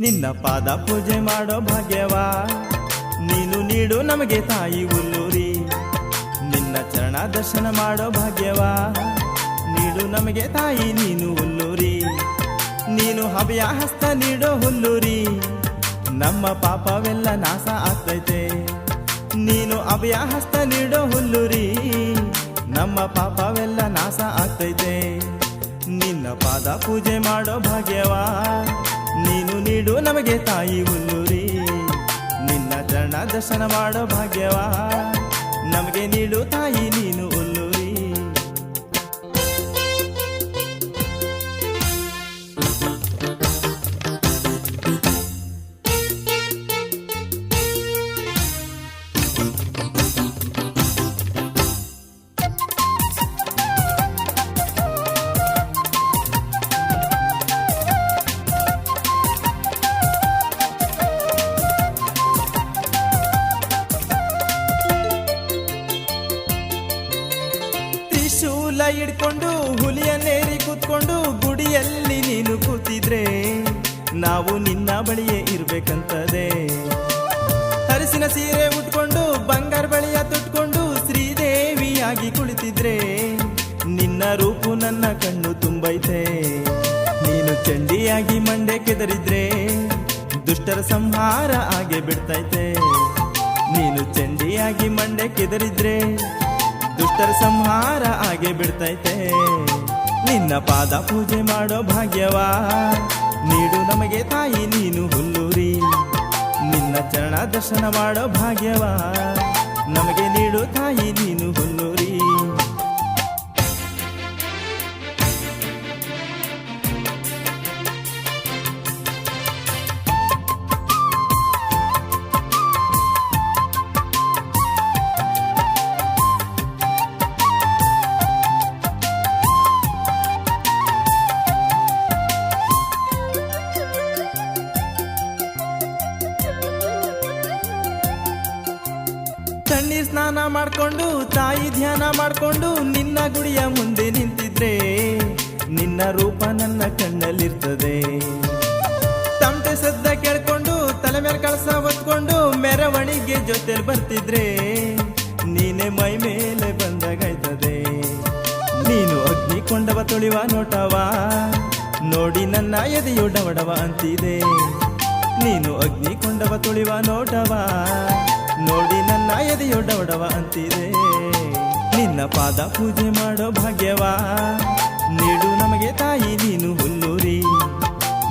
ನಿನ್ನ ಪಾದ ಪೂಜೆ ಮಾಡೋ ಭಾಗ್ಯವಾ. ನೀನು ನೀಡು ನಮಗೆ ತಾಯಿ ಹುಲ್ಲೂರಿ. ನಿನ್ನ ಚರಣ ದರ್ಶನ ಮಾಡೋ ಭಾಗ್ಯವ. ನೀಡು ನಮಗೆ ತಾಯಿ, ನೀನು ಹುಲ್ಲೂರಿ. ನೀನು ಹಬೆಯ ಹಸ್ತ ನೀಡೋ ಹುಲ್ಲೂರಿ. ನಮ್ಮ ಪಾಪವೆಲ್ಲ ನಾಶ ಆಗ್ತೈತೆ. ನೀನು ಅಭಯ ಹಸ್ತ ನೀಡೋ ಹುಲ್ಲೂರಿ. ನಮ್ಮ ಪಾಪವೆಲ್ಲ ನಾಶ ಆಗ್ತೈತೆ. ನಿನ್ನ ಪಾದ ಪೂಜೆ ಮಾಡೋ ಭಾಗ್ಯವಾ. ನೀಡು ನಮಗೆ ತಾಯಿ ಉಲ್ಲೂರಿ ನಿನ್ನ ಚರಣ ದರ್ಶನ ಮಾಡೋ ಭಾಗ್ಯವಾ. ನಮಗೆ ನೀಡು ತಾಯಿ ನೀನು ಹುಲ್ಲುರಿ ತ್ರಿಶೂಲ ಹಿಡ್ಕೊಂಡು ಹುಲಿಯನ್ನೇರಿ ಕೂತ್ಕೊಂಡು ಗುಡಿಯಲ್ಲಿ ನೀನು ಕೂತಿದ್ರೆ ನಾವು ನಿನ್ನ ಬಳಿಯೇ ಇರ್ಬೇಕಂತದೆ. ಹರಿಸಿನ ಸೀರೆ ಉಟ್ಕೊಂಡು, ಬಂಗಾರ ಬಳಿಯ ತುಟ್ಕೊಂಡು ಶ್ರೀದೇವಿಯಾಗಿ ಕುಳಿತಿದ್ರೆ ನಿನ್ನ ರೂಪು ನನ್ನ ಕಣ್ಣು ತುಂಬೈತೆ. ನೀನು ಚಂಡಿಯಾಗಿ ಮಂಡೆ ಕೆದರಿದ್ರೆ ದುಷ್ಟರ ಸಂಹಾರ ಆಗೇ ಬಿಡ್ತೈತೆ. ನೀನು ಚಂಡಿಯಾಗಿ ಮಂಡೆ ಕೆದರಿದ್ರೆ ದುಷ್ಟರ ಸಂಹಾರ ಆಗಿ ಬಿಡ್ತೈತೆ. ನಿನ್ನ ಪಾದ ಪೂಜೆ ಮಾಡೋ ಭಾಗ್ಯವಾ. ನೀಡು ನಮಗೆ ತಾಯಿ, ನೀನು ಹುಲ್ಲೂರಿ. ನಿನ್ನ ಚರಣ ದರ್ಶನ ಮಾಡೋ ಭಾಗ್ಯವಾ. ನಮಗೆ ನೀಡು ತಾಯಿ, ನೀನು ಹುಲ್ಲೂರಿ. ಸ್ನಾನ ಮಾಡಿಕೊಂಡು, ತಾಯಿ ಧ್ಯಾನ ಮಾಡಿಕೊಂಡು, ನಿನ್ನ ಗುಡಿಯ ಮುಂದೆ ನಿಂತಿದ್ರೆ ನಿನ್ನ ರೂಪ ನನ್ನ ಕಣ್ಣಲ್ಲಿರ್ತದೆ. ತಮಟೆ ಸದ್ದ ಕೇಳ್ಕೊಂಡು, ತಲೆ ಮೇಲೆ ಕಳಸ ಹೊತ್ಕೊಂಡು, ಮೆರವಣಿಗೆ ಜೊತೆಲಿ ಬರ್ತಿದ್ರೆ ನೀನೆ ಮೈ ಮೇಲೆ ಬಂದಾಗಾಯ್ತದೆ. ನೀನು ಅಗ್ನಿ ಕೊಂಡವ, ತುಳಿವ, ನೋಟವ, ನೋಡಿ ನನ್ನ ಎದೆಯು ಡವಡವ ಅಂತಿದೆ. ನೀನು ಅಗ್ನಿ ಕೊಂಡವ ತುಳಿವ ನೋಡವ ನೋಡಿ ನನ್ನ ಎದೆಯೊಡವಡವ ಅಂತಿದೆ. ನಿನ್ನ ಪಾದ ಪೂಜೆ ಮಾಡೋ ಭಾಗ್ಯವ. ನೀಡು ನಮಗೆ ತಾಯಿ, ನೀನು ಹುಲ್ಲೂರಿ.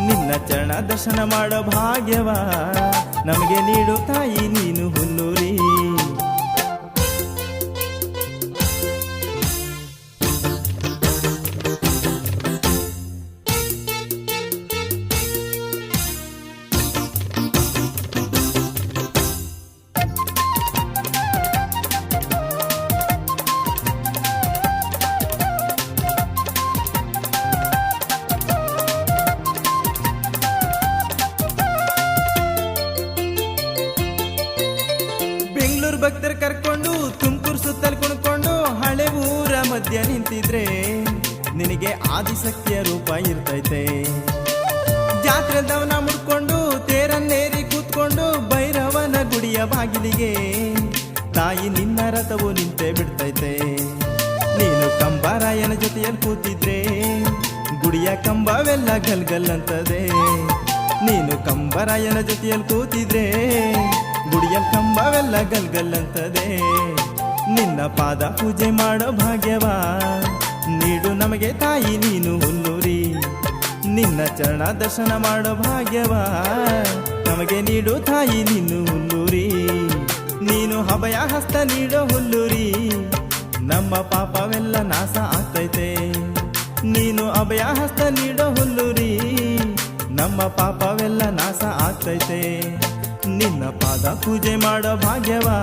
ನಿನ್ನ ಚರಣ ದರ್ಶನ ಮಾಡೋ ಭಾಗ್ಯವ. ನಮಗೆ ನೀಡು ತಾಯಿ, ನೀನು ಹುಲ್ಲೂರಿ. ಭಕ್ತರು ಕರ್ಕೊಂಡು ತುಮಕೂರು ಸುತ್ತಲ್ ಕುಣ್ಕೊಂಡು ಹಳೆ ಊರ ಮಧ್ಯ ನಿಂತಿದ್ರೆ ನಿನಗೆ ಆದಿಶಕ್ತಿಯ ರೂಪ ಇರ್ತೈತೆ. ಜಾತ್ರೆ ದವನ ಮುಡ್ಕೊಂಡು, ತೇರನ್ನೇರಿ ಕೂತ್ಕೊಂಡು ಭೈರವನ ಗುಡಿಯ ಬಾಗಿಲಿಗೆ ತಾಯಿ ನಿನ್ನ ರಥವು ನಿಂತೆ ಬಿಡ್ತೈತೆ. ನೀನು ಕಂಬಾರಾಯನ ಜೊತೆಯಲ್ಲಿ ಕೂತಿದ್ರೆ ಗುಡಿಯ ಕಂಬವೆಲ್ಲ ಗಲ್ಗಲ್ ಅಂತದೆ ನೀನು ಕಂಬರಾಯನ ಜೊತೆಯಲ್ಲಿ ಕೂತಿದ್ರೆ ಗುಡಿಯ ಕಂಬವೆಲ್ಲ ಗಲ್ಗಲ್ಲಂತದೆ. ನಿನ್ನ ಪಾದ ಪೂಜೆ ಮಾಡೋ ಭಾಗ್ಯವ. ನೀಡು ನಮಗೆ ತಾಯಿ, ನೀನು ಹುಲ್ಲೂರಿ. ನಿನ್ನ ಚರಣ ದರ್ಶನ ಮಾಡೋ ಭಾಗ್ಯವ. ನಮಗೆ ನೀಡು ತಾಯಿ, ನೀನು ಹುಲ್ಲೂರಿ. ನೀನು ಹಬಯ ಹಸ್ತ ನೀಡೋ ಹುಲ್ಲೂರಿ. ನಮ್ಮ ಪಾಪವೆಲ್ಲ ನಾಶ ಆಗ್ತೈತೆ. ನೀನು ಅಭಯ ಹಸ್ತ ನೀಡೋ ಹುಲ್ಲೂರಿ. ನಮ್ಮ ಪಾಪವೆಲ್ಲ ನಾಶ ಆಗ್ತೈತೆ. ನಿನ್ನ ಪಾದ ಪೂಜೆ ಮಾಡೋ ಭಾಗ್ಯವಾ.